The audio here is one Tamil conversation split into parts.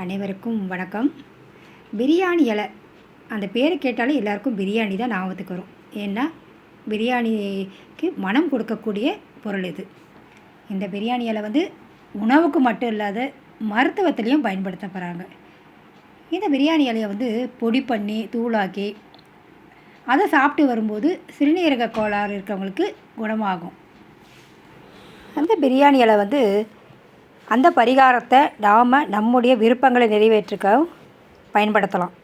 அனைவருக்கும் வணக்கம். பிரியாணி இலை. அந்த பேரை கேட்டாலே எல்லாருக்கும் பிரியாணி தான் ஞாபகத்துக்கு வரும். ஏன்னா பிரியாணிக்கு மனம் கொடுக்கக்கூடிய பொருள் இது. இந்த பிரியாணி இலை வந்து உணவுக்கு மட்டும் இல்லாத மருத்துவத்துலேயும் பயன்படுத்தப்படுறாங்க. இந்த பிரியாணி இலையை வந்து பொடி பண்ணி தூளாக்கி அதை சாப்பிட்டு வரும்போது சிறுநீரக கோளாறு இருக்கிறவங்களுக்கு குணமாகும். அந்த பிரியாணி இலை வந்து அந்த பரிகாரத்தை நாம் நம்முடைய விருப்பங்களை நிறைவேற்றிக்க பயன்படுத்தலாம்.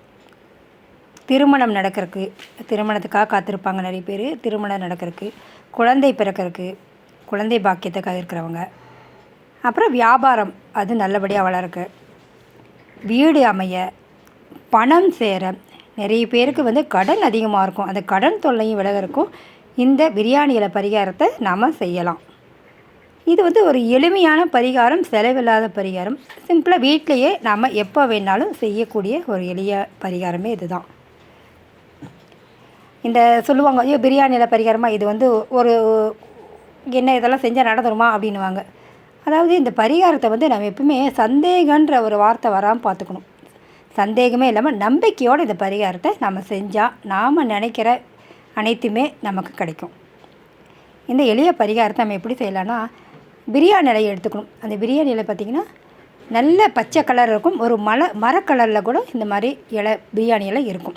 திருமணம் நடக்கிறதுக்கு திருமணத்துக்காக காத்திருப்பாங்க நிறைய பேர். திருமணம் நடக்கிறதுக்கு குழந்தை பிறக்கிறதுக்கு குழந்தை பாக்கியத்துக்காக இருக்கிறவங்க. அப்புறம் வியாபாரம் அது நல்லபடியாக வளருக்கு. வீடு அமைய பணம் சேர நிறைய பேருக்கு வந்து கடன் அதிகமாக இருக்கும். அந்த கடன் தொல்லையும் விலகிறக்கும் இந்த பிரியாணியில் பரிகாரத்தை நாம் செய்யலாம். இது வந்து ஒரு எளிமையான பரிகாரம் செலவில்லாத பரிகாரம். சிம்பிளாக வீட்டிலையே நாம் எப்போ வேணாலும் செய்யக்கூடிய ஒரு எளிய பரிகாரமே இதுதான். இந்த சொல்லுவாங்க ஐயோ பிரியாணியில் பரிகாரமாக இது வந்து ஒரு என்ன இதெல்லாம் செஞ்சால் நடந்துருமா? அப்படின்னுவாங்க. அதாவது இந்த பரிகாரத்தை வந்து நம்ம எப்பவுமே சந்தேகன்ற ஒரு வார்த்தை வராமல் பார்த்துக்கணும் சந்தேகமே இல்லாமல் நம்பிக்கையோடு இந்த பரிகாரத்தை நம்ம செஞ்சால் நாம் நினைக்கிற அனைத்துமே நமக்கு கிடைக்கும். இந்த எளிய பரிகாரத்தை நம்ம எப்படி செய்யலாம்னா பிரியாணி இலையை எடுத்துக்கணும். அந்த பிரியாணி இலை பார்த்திங்கன்னா நல்ல பச்சை கலர் இருக்கும். ஒரு மலை மரக்கலரில் கூட இந்த மாதிரி இலை பிரியாணி இலை இருக்கும்.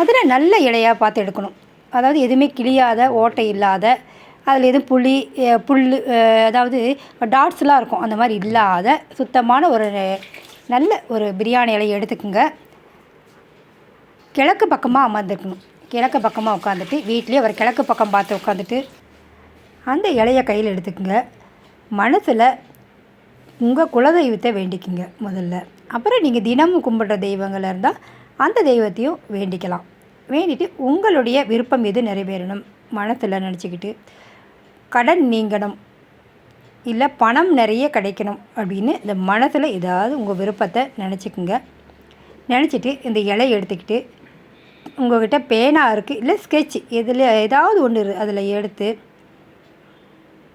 அதில் நல்ல இலையாக பார்த்து எடுக்கணும். அதாவது எதுவுமே கிளியாத ஓட்டை இல்லாத அதில் எதுவும் புளி புல் அதாவது டாட்ஸ்லாம் இருக்கும். அந்த மாதிரி இல்லாத சுத்தமான ஒரு நல்ல ஒரு பிரியாணி இலையை எடுத்துக்கோங்க. கிழக்கு பக்கமாக அமர்ந்துருக்கணும். கிழக்கு பக்கமாக உட்காந்துட்டு வீட்லேயே ஒரு கிழக்கு பக்கம் பார்த்து உட்காந்துட்டு அந்த இலையை கையில் எடுத்துக்கோங்க. மனசில் உங்கள் குலதெய்வத்தை வேண்டிக்கிங்க முதல்ல. அப்புறம் நீங்கள் தினமும் கும்பிட்ற தெய்வங்களாக இருந்தால் அந்த தெய்வத்தையும் வேண்டிக்கலாம். வேண்டிட்டு உங்களுடைய விருப்பம் எது நிறைவேறணும்? மனசில் நினச்சிக்கிட்டு கடன் நீங்கணும் இல்லை பணம் நிறைய கிடைக்கணும் அப்படின்னு இந்த மனசில் ஏதாவது உங்கள் விருப்பத்தை நினச்சிக்கோங்க. நினச்சிட்டு இந்த இலையை எடுத்துக்கிட்டு உங்கள்கிட்ட பேனா இருக்குது இல்லை ஸ்கெட்ச் இதில் ஏதாவது ஒன்று அதில் எடுத்து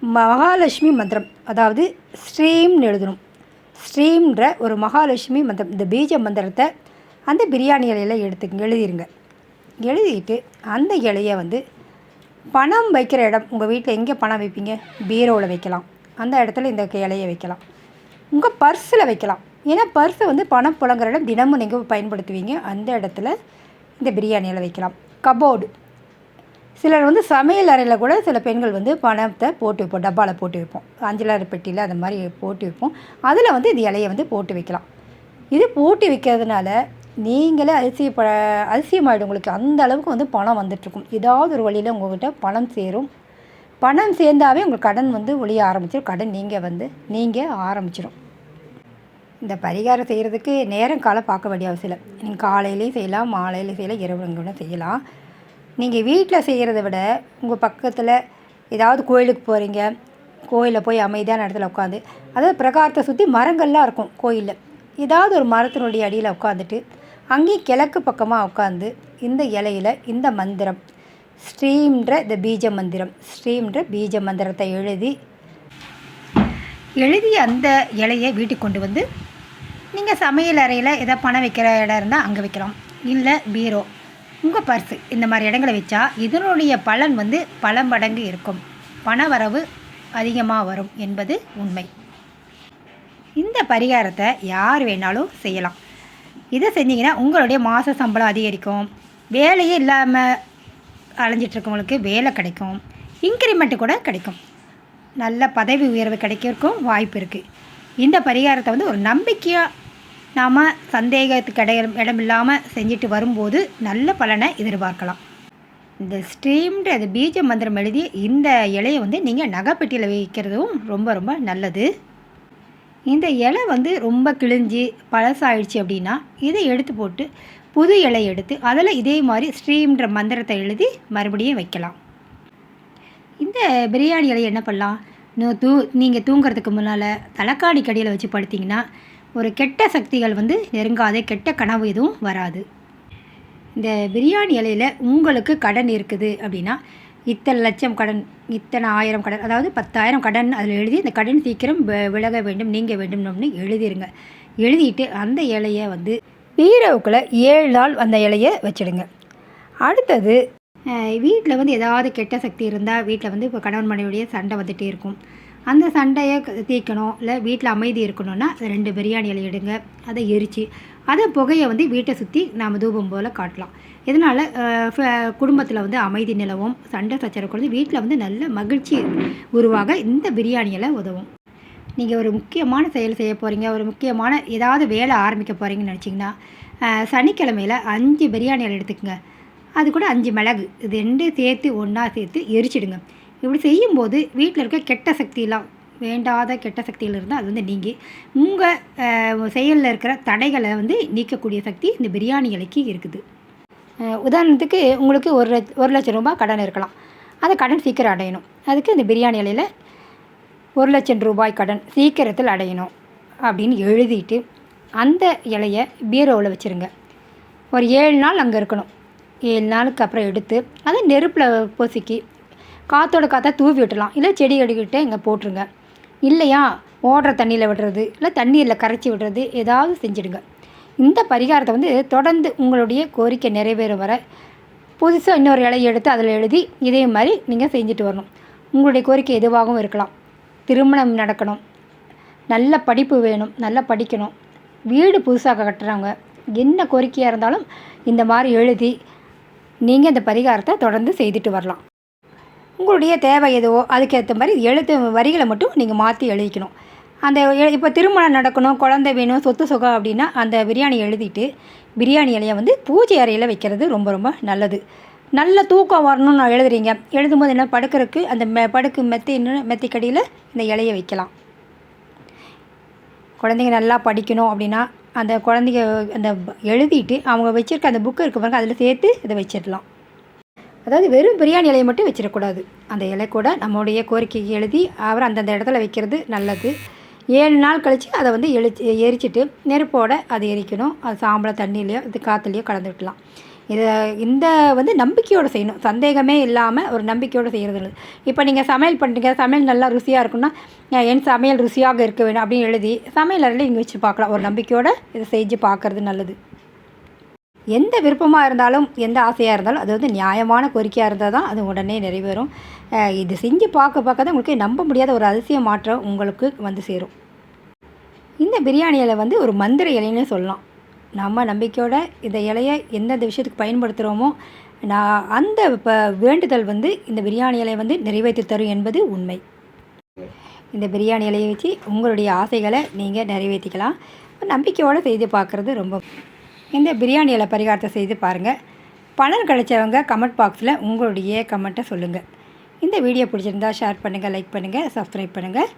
மகாலட்சுமி மந்திரம் அதாவது ஸ்ரீம்னு எழுதணும். ஸ்ரீம்ன்ற ஒரு மகாலட்சுமி மந்திரம். இந்த பீஜ மந்திரத்தை அந்த பிரியாணி இலையில் எடுத்து எழுதிருங்க. எழுதிட்டு அந்த இலையை வந்து பணம் வைக்கிற இடம் உங்கள் வீட்டில் எங்கே பணம் வைப்பீங்க? பீரோவில் வைக்கலாம். அந்த இடத்துல இந்த இலையை வைக்கலாம். உங்கள் பர்ஸில் வைக்கலாம். ஏன்னா பர்ஸை வந்து பணம் புழங்குற இடம். தினமும் நீங்கள் பயன்படுத்துவீங்க. அந்த இடத்துல இந்த பிரியாணியில் வைக்கலாம். கபோர்டு. சிலர் வந்து சமையல் அறையில் கூட சில பெண்கள் வந்து பணத்தை போட்டு வைப்போம். டப்பாவில் போட்டு வைப்போம். அஞ்சலாறு பெட்டியில் அந்த மாதிரி போட்டு வைப்போம். அதில் வந்து இந்த இலையை வந்து போட்டு வைக்கலாம். இது போட்டு வைக்கிறதுனால நீங்களே அதிசயப்ப அதிசயமாயிடும் உங்களுக்கு அந்த அளவுக்கு வந்து பணம் வந்துட்டுருக்கும். ஏதாவது ஒரு வழியில் உங்கள்கிட்ட பணம் சேரும். பணம் சேர்ந்தாவே உங்களுக்கு கடன் வந்து ஒழிய ஆரம்பிச்சிடும் கடன் நீங்கள் வந்து நீங்கள் ஆரம்பிச்சிடும் இந்த பரிகாரம் செய்கிறதுக்கு நேரம் காலம் பார்க்க வேண்டிய அவசியம் இல்லை. நீங்கள் காலையிலையும் செய்யலாம் மாலையிலையும் செய்யலாம் இரவு கூட செய்யலாம். நீங்கள் வீட்டில் செய்கிறத விட உங்கள் பக்கத்தில் ஏதாவது கோயிலுக்கு போகிறீங்க கோயிலில் போய் அமைதியான இடத்துல உட்காந்து அதாவது பிரகாரத்தை சுற்றி மரங்கள்லாம் இருக்கும் கோயிலில். ஏதாவது ஒரு மரத்தினுடைய அடியில் உட்காந்துட்டு அங்கேயும் கிழக்கு பக்கமாக உட்காந்து இந்த இலையில் இந்த மந்திரம் ஸ்ரீம்ன்ற இந்த பீஜ மந்திரம் ஸ்ரீம்ன்ற பீஜ மந்திரத்தை எழுதி எழுதி அந்த இலையை வீட்டுக்கு கொண்டு வந்து நீங்கள் சமையல் அறையில் எதாவது பணம் வைக்கிற இடம் இருந்தால் அங்கே வைக்கலாம். இல்லை பீரோ. உங்கள் பர்ஸு இந்த மாதிரி இடங்களை வச்சா இதனுடைய பலன் வந்து பல மடங்கு இருக்கும். பண வரவு அதிகமாக வரும் என்பது உண்மை. இந்த பரிகாரத்தை யார் வேணாலும் செய்யலாம். இதை செஞ்சிங்கன்னா உங்களுடைய மாத சம்பளம் அதிகரிக்கும். வேலையே இல்லாமல் அலைஞ்சிட்ருக்கவங்களுக்கு வேலை கிடைக்கும். இன்க்ரிமெண்ட்டு கூட கிடைக்கும். நல்ல பதவி உயர்வு கிடைக்கிறதுக்கும் வாய்ப்பு இருக்குது இந்த பரிகாரத்தை வந்து ஒரு நம்பிக்கையாக நாம் சந்தேகத்துக்கு இடம் இடமில்லாமல் செஞ்சுட்டு வரும்போது நல்ல பலனை எதிர்பார்க்கலாம். இந்த ஸ்ட்ரீம்ன்ற அது பீஜ மந்திரம் எழுதி இந்த இலையை வந்து நீங்கள் நகைப்பெட்டியில் வைக்கிறதும் ரொம்ப ரொம்ப நல்லது. இந்த இலை வந்து ரொம்ப கிழிஞ்சி பழசாயிடுச்சு அப்படின்னா இதை எடுத்து போட்டு புது இலை எடுத்து அதில் இதே மாதிரி ஸ்ட்ரீம்ன்ற மந்திரத்தை எழுதி மறுபடியும் வைக்கலாம். இந்த பிரியாணி இலையை என்ன பண்ணலாம்? நூ- தூ நீங்கள் தூங்குறதுக்கு முன்னால் தலைக்காடி கடியில் வச்சு படுத்திங்கன்னா ஒரு கெட்ட சக்திகள் வந்து நெருங்காத கெட்ட கனவு எதுவும் வராது. இந்த பிரியாணி இலையில் உங்களுக்கு கடன் இருக்குது அப்படின்னா இத்தனை லட்சம் கடன் இத்தனை ஆயிரம் கடன் அதாவது பத்தாயிரம் கடன் அதில் எழுதி இந்த கடன் சீக்கிரம் விலக வேண்டும் நீங்க வேண்டும்னு எழுதிருங்க. எழுதிட்டு அந்த இலையை வந்து பீரோவுக்குள்ளே ஏழு நாள் அந்த இலையை வச்சிடுங்க. அடுத்தது வீட்டில் வந்து ஏதாவது கெட்ட சக்தி இருந்தால் வீட்டில் வந்து இப்போ கணவன் மனைவியுடைய சண்டை வந்துகிட்டே இருக்கும். அந்த சண்டையை தீர்க்கணும். இல்லை வீட்டில் அமைதி இருக்கணும்னா ரெண்டு பிரியாணி இலை எடுங்க. அதை எரித்து அதை புகையை வந்து வீட்டை சுற்றி நாம் தூபம் போல் காட்டலாம். இதனால் குடும்பத்தில் வந்து அமைதி நிலவும் சண்டை சச்சரவு குறைந்து வீட்டில் வந்து நல்ல மகிழ்ச்சி உருவாக இந்த பிரியாணியில் உதவும். நீங்கள் ஒரு முக்கியமான செயல் செய்ய போகிறீங்க ஒரு முக்கியமான ஏதாவது வேலை ஆரம்பிக்க போகிறீங்கன்னு நினச்சிங்கன்னா சனிக்கிழமையில் அஞ்சு பிரியாணி இலை எடுத்துக்கோங்க. அது கூட அஞ்சு மிளகு. இது ரெண்டும் சேர்த்து ஒன்றா சேர்த்து எரிச்சிடுங்க. இப்படி செய்யும்போது வீட்டில் இருக்க கெட்ட சக்தியெல்லாம் வேண்டாத கெட்ட சக்திகள் இருந்தால் அது வந்து நீங்கி. உங்கள் செயலில் இருக்கிற தடைகளை வந்து நீக்கக்கூடிய சக்தி இந்த பிரியாணி இலைக்கு இருக்குது. உதாரணத்துக்கு உங்களுக்கு ஒரு லட்ச ஒரு லட்சம் ரூபாய் கடன் இருக்கலாம். அந்த கடன் சீக்கிரம் அடையணும். அதுக்கு இந்த பிரியாணி இலையில் ஒரு லட்சம் ரூபாய் கடன் சீக்கிரத்தில் அடையணும் அப்படின்னு எழுதிட்டு அந்த இலையை பீரோவில் வச்சுருங்க. ஒரு ஏழு நாள் அங்கே இருக்கணும். ஏழு நாளுக்கு அப்புறம் எடுத்து அதை நெருப்பில் பொசுக்கி காற்றோட காற்றா தூவி விட்டலாம் இல்லை செடி அடிக்கிட்டே இங்கே போட்டுருங்க. இல்லையா? ஓடுற தண்ணியில் விடுறது இல்லை தண்ணீரில் கரைச்சி விடுறது ஏதாவது செஞ்சிடுங்க. இந்த பரிகாரத்தை வந்து தொடர்ந்து உங்களுடைய கோரிக்கை நிறைவேறும் வர புதுசாக இன்னொரு இலையை எடுத்து அதில் எழுதி இதே மாதிரி நீங்கள் செஞ்சுட்டு வரணும். உங்களுடைய கோரிக்கை எதுவாகவும் இருக்கலாம். திருமணம் நடக்கணும். நல்ல படிப்பு வேணும். நல்லா படிக்கணும். வீடு புதுசாக கட்டுறவங்க என்ன கோரிக்கையாக இருந்தாலும் இந்த மாதிரி எழுதி நீங்கள் இந்த பரிகாரத்தை தொடர்ந்து செய்துட்டு வரலாம். உங்களுடைய தேவை எதுவோ அதுக்கேற்ற மாதிரி எழுத்து வரிகளை மட்டும் நீங்கள் மாற்றி எழுதிக்கணும். அந்த இப்போ திருமணம் நடக்கணும் குழந்தை வேணும் சொத்து சுகம் அப்படின்னா அந்த பிரியாணி எழுதிட்டு பிரியாணி இலையை வந்து பூஜை அறையில் வைக்கிறது ரொம்ப ரொம்ப நல்லது. நல்ல தூக்கம் வரணும்னு நான் எழுதுறீங்க. எழுதும்போது என்ன படுக்கிறதுக்கு அந்த மெ படுக்கு மெத்தை மெத்திக்கடியில் இந்த இலையை வைக்கலாம். குழந்தைங்க நல்லா படிக்கணும் அப்படின்னா அந்த குழந்தைங்க அந்த எழுதிட்டு அவங்க வச்சுருக்க அந்த புக்கு இருக்க பாருங்க அதில் சேர்த்து இதை வச்சிடலாம் அதாவது வெறும் பிரியாணி இலையை மட்டும் வச்சிடக்கூடாது. அந்த இலை கூட நம்மளுடைய கோரிக்கைக்கு எழுதி அவர் அந்தந்த இடத்துல வைக்கிறது நல்லது. ஏழு நாள் கழித்து அதை வந்து எரிச்சு எரிச்சிட்டு நெருப்போட அதை எரிக்கணும். அது சாம்பலை தண்ணியிலையோ இது காற்றுலையோ கலந்து விட்டலாம். இதை இந்த வந்து நம்பிக்கையோடு செய்யணும். சந்தேகமே இல்லாமல் ஒரு நம்பிக்கையோடு செய்கிறது இப்போ நீங்கள் சமையல் பண்ணுறீங்க சமையல் நல்லா ருசியாக இருக்குன்னா என் சமையல் ருசியாக இருக்க வேணும் அப்படின்னு எழுதி சமையல் அறையில் இங்கே வச்சு பார்க்கலாம். ஒரு நம்பிக்கையோடு இதை செஞ்சு பார்க்கறது நல்லது. எந்த விருப்பமாக இருந்தாலும் எந்த ஆசையாக இருந்தாலும் அது வந்து நியாயமான கோரிக்கையாக இருந்தால் தான் அது உடனே நிறைவேறும். இது செஞ்சு பார்க்க பார்க்க தான் உங்களுக்கு நம்ப முடியாத ஒரு அதிசய மாற்றம் உங்களுக்கு வந்து சேரும். இந்த பிரியாணி இலை வந்து ஒரு மந்திர இலைன்னு சொல்லலாம். நம்ம நம்பிக்கையோட இந்த இலையை எந்தெந்த விஷயத்துக்கு பயன்படுத்துகிறோமோ நான் அந்த இப்போ வேண்டுதல் வந்து இந்த பிரியாணி இலையை வந்து நிறைவேற்றி தரும் என்பது உண்மை. இந்த பிரியாணி இலையை வச்சு உங்களுடைய ஆசைகளை நீங்கள் நிறைவேற்றிக்கலாம். நம்பிக்கையோடு செய்து பார்க்குறது ரொம்ப இந்த பிரியாணி இலை பரிகாரத்தை செய்து பாருங்கள் பலன் கிடைச்சவங்க கமெண்ட் பாக்ஸில் உங்களுடைய கமெண்ட்டை சொல்லுங்கள் இந்த வீடியோ பிடிச்சிருந்தா ஷேர் பண்ணுங்கள் லைக் பண்ணுங்கள் சப்ஸ்கிரைப் பண்ணுங்கள்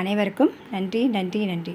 அனைவருக்கும் நன்றி நன்றி நன்றி.